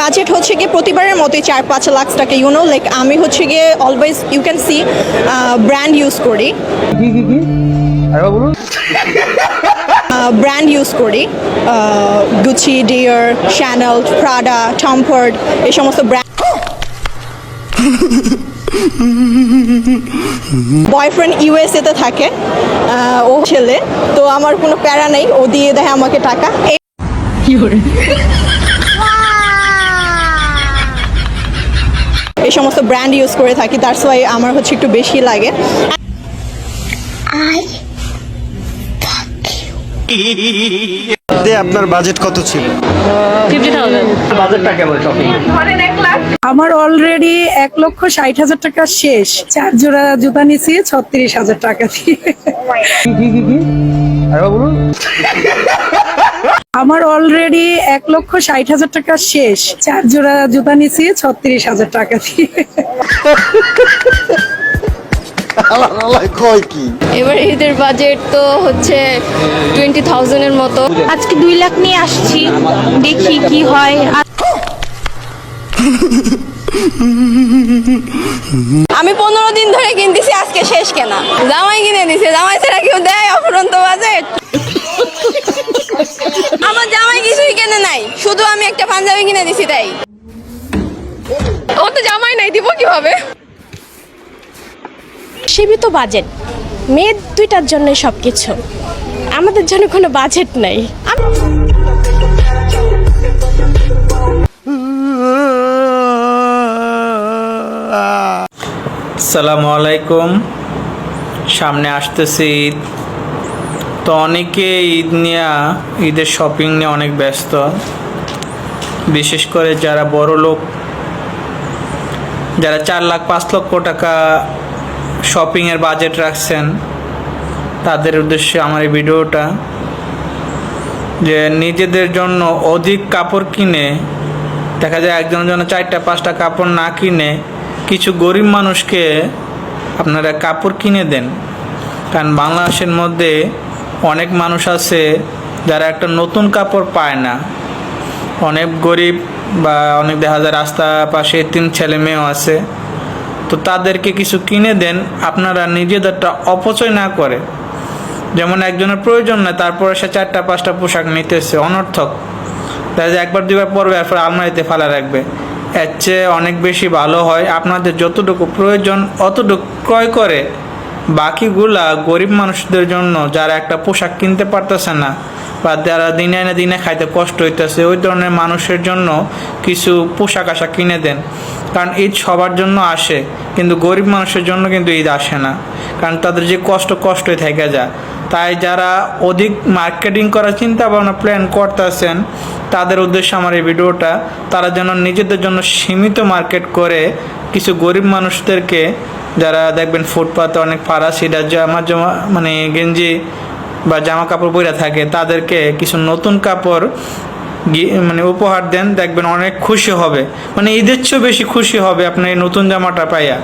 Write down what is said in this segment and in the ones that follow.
Budget হচ্ছে গিয়ে প্রতিবারের মতোই চার পাঁচ লাখ টাকা। ইউনো লাইক আমি হচ্ছে গিয়ে always you can see brand use করি। কি কি কি? ব্র্যান্ড ইউজ করি। Gucci Dior Chanel Prada Tom Ford এই সমস্ত ব্র্যান্ড বয়ফ্রেন্ড ইউএসএতে থাকে। ও ছেলে তো আমার কোনো প্যারা নেই। ও দিয়ে দেয় আমাকে টাকা। এই এই সমস্ত ব্র্যান্ড ইউজ করে থাকি তার ওয়াই আমার হচ্ছে একটু বেশি লাগে। আপনার বাজেট কত ছিল? আমার অলরেডি এক লক্ষ ষাট হাজার টাকা শেষ। চার জোড়া জুতা নিছি ছত্রিশ হাজার টাকা দিয়ে। আমার অলরেডি এক লক্ষ ষাট হাজার টাকা শেষ। চার জোড়া জুতা নিছি ছত্রিশ হাজার টাকা দিয়ে। আল্লাহ কয় কি? এবার ঈদের বাজেট তো হচ্ছে টোয়েন্টি থাউজেন্ডের মতো। আজকে দুই লাখ নিয়ে আসছি দেখি কি হয়। আমি পনেরো দিন ধরে কিনতেছি আজকে শেষ কেনা। জামাই কিনে দিছে জামাই ছাড়া কেউ দেয় অফুরন্ত বাজেট আমার জামাই কিছুই কেনে নাই। শুধু আমি একটা পাঞ্জাবি কিনে দিছি তাই। ও তো জামাই নাই দিব কীভাবে? সীমিত বাজেট। মেয়ে দুইটার জন্য সব কিছু আমাদের জন্য কোনো বাজেট নাই। সালামু আলাইকুম। সামনে আসতেছে তো অনেকে ঈদ নিয়ে, ঈদের শপিং নিয়ে অনেক ব্যস্ত। বিশেষ করে যারা বড় লোক, যারা চার লাখ, পাঁচ লক্ষ টাকা শপিংয়ের বাজেট রাখছেন, তাদের উদ্দেশ্যে আমার এই ভিডিওটা যে নিজেদের জন্য অধিক কাপড় কিনে, দেখা যায় একজনের জন্য চারটা, পাঁচটা কাপড় না কিনে কিছু গরিব মানুষকে আপনারা কাপড় কিনে দেন। কারণ বাংলাদেশের মধ্যে অনেক মানুষ আছে যারা একটা নতুন কাপড় পায় না। অনেক গরিব বা অনেক দেখা যায় রাস্তা পাশে তিন ছেলে মেয়েও আছে। তো তাদেরকে কিছু কিনে দেন, আপনারা নিজেদেরটা অপচয় না করে। যেমন একজনের প্রয়োজন নয় তারপরে সে চারটা, পাঁচটা পোশাক নিতেছে, অনর্থক। তাই একবার দুবার পরবে, এরপর আলমারিতে ফেলা রাখবে। এর চেয়ে অনেক বেশি ভালো হয়, আপনাদের যতটুকু প্রয়োজন, অতটুকু ক্রয় করে বাকিগুলা গরিব মানুষদের জন্য যারা একটা পোশাক কিনতে পারতেছে না বা যারা দিনে এনে দিনে খাইতে কষ্ট হইতেছে, ওই ধরনের মানুষের জন্য কিছু পোশাক আশাক কিনে দেন। কারণ ঈদ সবার জন্য আসে, কিন্তু গরিব মানুষের জন্য কিন্তু ঈদ আসে না। কারণ তাদের যে কষ্ট কষ্টই থেকে যায়। তাই যারা অধিক মার্কেটিং করার চিন্তা ভাবনা প্ল্যান করতেছেন, তাদের উদ্দেশ্যে আমার এই ভিডিওটা, তারা যেন নিজেদের জন্য সীমিত মার্কেট করে কিছু গরিব মানুষদেরকে যারা দেখবেন ফুটপাতে অনেক ফারাসিরা জামা জামা মানে গেঞ্জি বা জামা কাপড় পরে থাকে, তাদেরকে কিছু নতুন কাপড় মানে উপহার দেন, দেখবেন অনেক খুশি হবে। মানে ঈদের চেয়েও বেশি খুশি হবে আপনার এই নতুন জামাটা পাইয়া।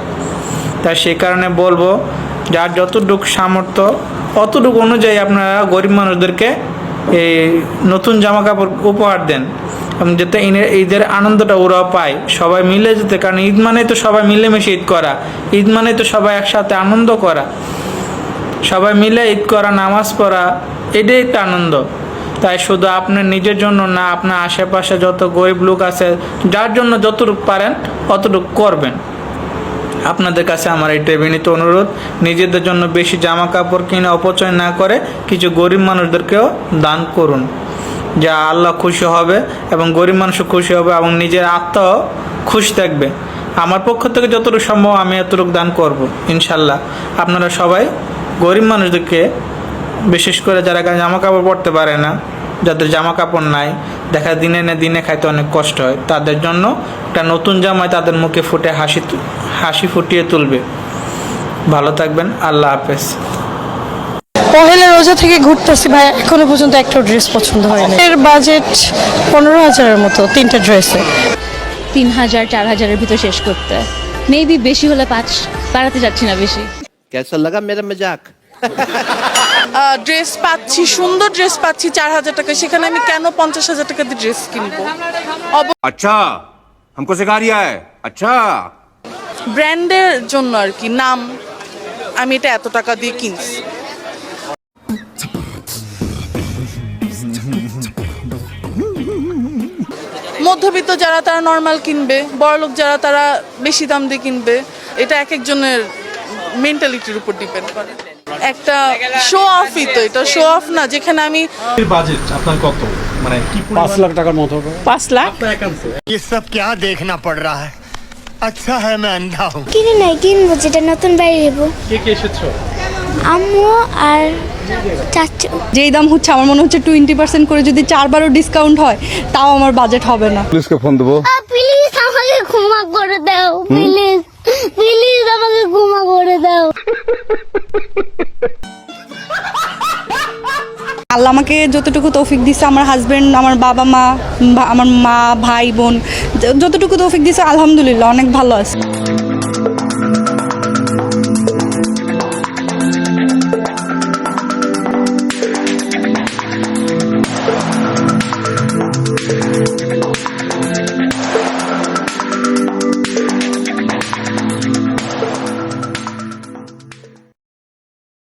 তাই সেই কারণে বলব, যার যতটুকু সামর্থ্য, অতটুকু অনুযায়ী আপনারা গরিব মানুষদেরকে নতুন জামা কাপড় উপহার দেন। এবং যাতে ঈদের আনন্দটা ওরাও পায়। সবাই মিলে যেতে কারণ ঈদ মানে তো সবাই মিলেমিশে ঈদ করা। ঈদ মানে তো সবাই একসাথে আনন্দ করা। সবাই মিলে ঈদ করা, নামাজ পড়া, এটাই তো আনন্দ। তাই শুধু আপনার নিজের জন্য না, আপনার আশেপাশে যত গরিব লোক আছে, যার জন্য যতটুকু পারেন, অতটুকু করবেন। আপনাদের কাছে আমার এটাই বিনীত অনুরোধ, নিজেদের জন্য বেশি জামা কাপড় কিনে অপচয় না করে কিছু গরিব মানুষদেরকেও দান করুন, যা আল্লাহ খুশি হবে এবং গরিব মানুষও খুশি হবে এবং নিজের আত্মাও খুশি থাকবে। আমার পক্ষ থেকে যতটুকু সম্ভব আমি এতটুকু দান করব ইনশাল্লাহ আপনারা সবাই গরিব মানুষদেরকে, বিশেষ করে যারা জামা কাপড় পরতে পারে না যাদের জামা কাপড় নাই দেখা দিনে না দিনে খাইতে অনেক কষ্ট হয়। তাদের জন্য একটা নতুন জামায় তাদের মুখে ফুটে হাসি হাসি ফুটিয়ে তুলবে। ভালো থাকবেন আল্লাহ হাফেজ। পহেলা রোজা থেকে ঘুরতেছি ভাই এখনও পর্যন্ত একটা ড্রেস পছন্দ হয়নি। এর বাজেট পনেরো হাজারের মতো তিনটা ড্রেসে। তিন হাজার চার হাজারের ভিতর শেষ করতে। মেবি বেশি হলে পাঁচ বাড়াতে যাচ্ছি না বেশি। কেসা লাগা মেরা মজাক? ড্রেস পাচ্ছি সুন্দর ড্রেস পাচ্ছি চার হাজার টাকা সেখানে আমি কেন পঞ্চাশ হাজার টাকা দিয়ে ড্রেস কিনবো अच्छा हमको सिखा रिया है अच्छा ব্র্যান্ডের জন্য আর কি নাম আমি এটা এত টাকা দিয়ে কিনছি মধ্যবিত্ত যারা তারা নর্মাল কিনবে বড়লোক যারা তারা বেশি দাম দিয়ে কিনবে এটা এক একজনের মেন্টালিটির উপর ডিপেন্ড করে একটা শো অফই তো এটা শো অফ না যেখানে আমি বাজেট আপনার কত মানে কি পাঁচ লাখ টাকার মতো পাঁচ লাখ ये सब क्या देखना पड़ रहा है अच्छा है मैं अंधा हूँ কিনে নাই কিনবো যেটা নতুন বাইরে হবো কে কে এসেছো আম্মু আর চাচু যেই দাম হচ্ছে আমার মনে হচ্ছে টোয়েন্টি পার্সেন্ট করে যদি চারবারও ডিসকাউন্ট হয় তাও আমার বাজেট হবে না पुलिस को फोन देबो প্লিজ আমাকে ক্ষমা করে দাও প্লিজ প্লিজ আমাকে ক্ষমা করে দাও আল্লাহ আমাকে যতটুকু তৌফিক দিছে, আমার হাজব্যান্ড আমার বাবা মা আমার মা, ভাই, বোন যতটুকু তৌফিক দিছে, আলহামদুলিল্লাহ, অনেক ভালো আছে।